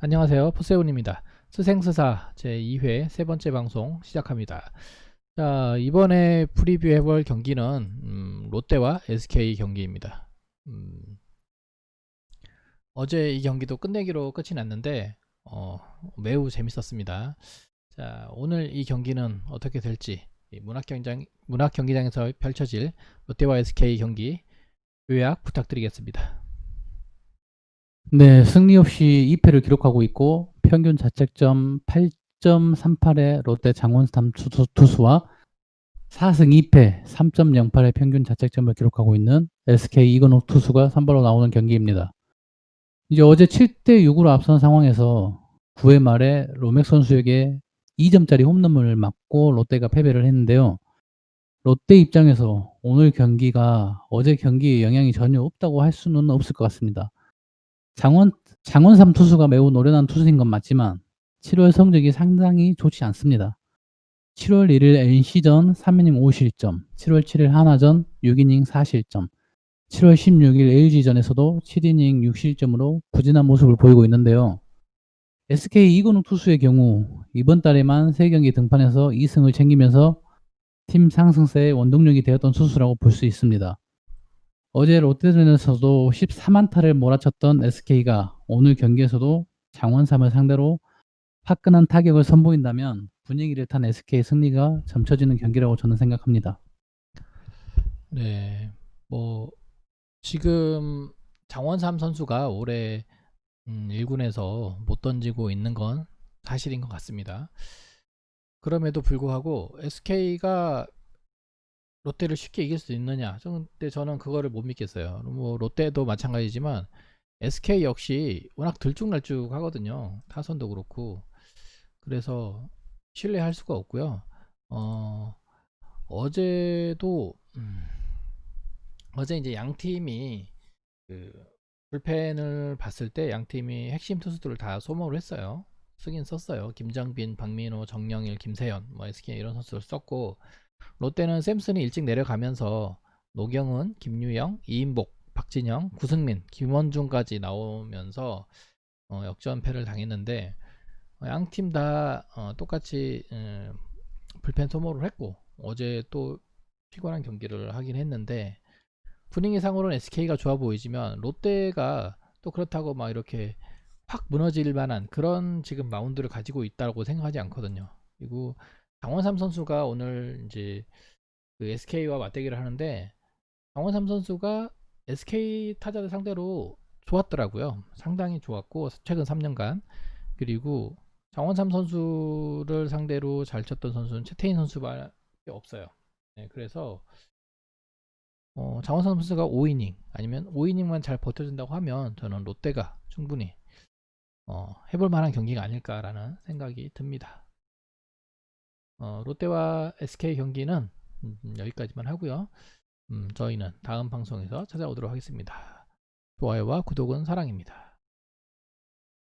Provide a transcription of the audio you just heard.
안녕하세요. 포세훈입니다. 스생스사 제2회 세 번째 방송 시작합니다. 자, 이번에 프리뷰 해볼 경기는 음, 롯데와 SK 경기입니다. 음, 어제 이 경기도 끝내기로 끝이 났는데 어, 매우 재밌었습니다. 자, 오늘 이 경기는 어떻게 될지 문학 경기장 문학 경기장에서 펼쳐질 롯데와 SK 경기 요약 부탁드리겠습니다. 네, 승리 없이 2 패를 기록하고 있고 평균 자책점 8.38의 롯데 장원삼 투수, 투수와 4승 2패 3.08의 평균 자책점을 기록하고 있는 SK 이건욱 투수가 선발로 나오는 경기입니다. 이제 어제 7대 6으로 앞선 상황에서 9회 말에 로맥 선수에게 2점짜리 홈런을 맞고 롯데가 패배를 했는데요. 롯데 입장에서 오늘 경기가 어제 경기에 영향이 전혀 없다고 할 수는 없을 것 같습니다. 장원, 장원삼 투수가 매우 노련한 투수인 건 맞지만 7월 성적이 상당히 좋지 않습니다. 7월 1일 NC전 3이닝 5실점, 7월 7일 하나전 6이닝 4실점, 7월 16일 LG전에서도 7이닝 6실점으로 부진한 모습을 보이고 있는데요. SK 이건욱 투수의 경우 이번 달에만 3경기 등판해서 2승을 챙기면서 팀 상승세의 원동력이 되었던 투수라고 볼 수 있습니다. 어제 롯데전에서도 14만타를 몰아쳤던 SK가 오늘 경기에서도 장원삼을 상대로 화끈한 타격을 선보인다면 분위기를 탄 SK 승리가 점쳐지는 경기라고 저는 생각합니다. 네, 뭐 지금 장원삼 선수가 올해 음, 1군에서 못 던지고 있는 건 사실인 것 같습니다. 그럼에도 불구하고 SK가 롯데를 쉽게 이길 수 있느냐? 근데 저는 그거를 못 믿겠어요. 뭐 롯데도 마찬가지지만 SK 역시 워낙 들쭉날쭉 하거든요. 타선도 그렇고. 그래서 신뢰할 수가 없고요. 어, 어제도 음, 어제 이제 양 팀이 그 불펜을 봤을 때 양 팀이 핵심 투수들을 다 소모를 했어요. 쓰긴 썼어요. 김정빈, 박민호, 정영일, 김세현, 뭐 SK 이런 선수를 썼고 롯데는 샘슨이 일찍 내려가면서 노경은, 김유영, 이인복, 박진영, 구승민, 김원중까지 나오면서 어, 역전패를 당했는데 어, 양팀 다 어, 똑같이 음, 불펜 소모를 했고 어제 또 피곤한 경기를 하긴 했는데 분위기 상으로는 SK가 좋아 보이지만 롯데가 또 그렇다고 막 이렇게 확 무너질 만한 그런 지금 마운드를 가지고 있다고 생각하지 않거든요. 그리고 장원삼 선수가 오늘 이제 그 SK와 맞대결을 하는데 장원삼 선수가 SK 타자들 상대로 좋았더라고요. 상당히 좋았고 최근 3년간 그리고 장원삼 선수를 상대로 잘 쳤던 선수는 최태인 선수밖에 없어요. 네, 그래서 어, 장원삼 선수가 5이닝 아니면 5이닝만 잘 버텨준다고 하면 저는 롯데가 충분히 어, 해볼 만한 경기가 아닐까라는 생각이 듭니다. 어, 롯데와 SK 경기는 음, 여기까지만 하고요. 음, 저희는 다음 방송에서 찾아오도록 하겠습니다. 좋아요와 구독은 사랑입니다.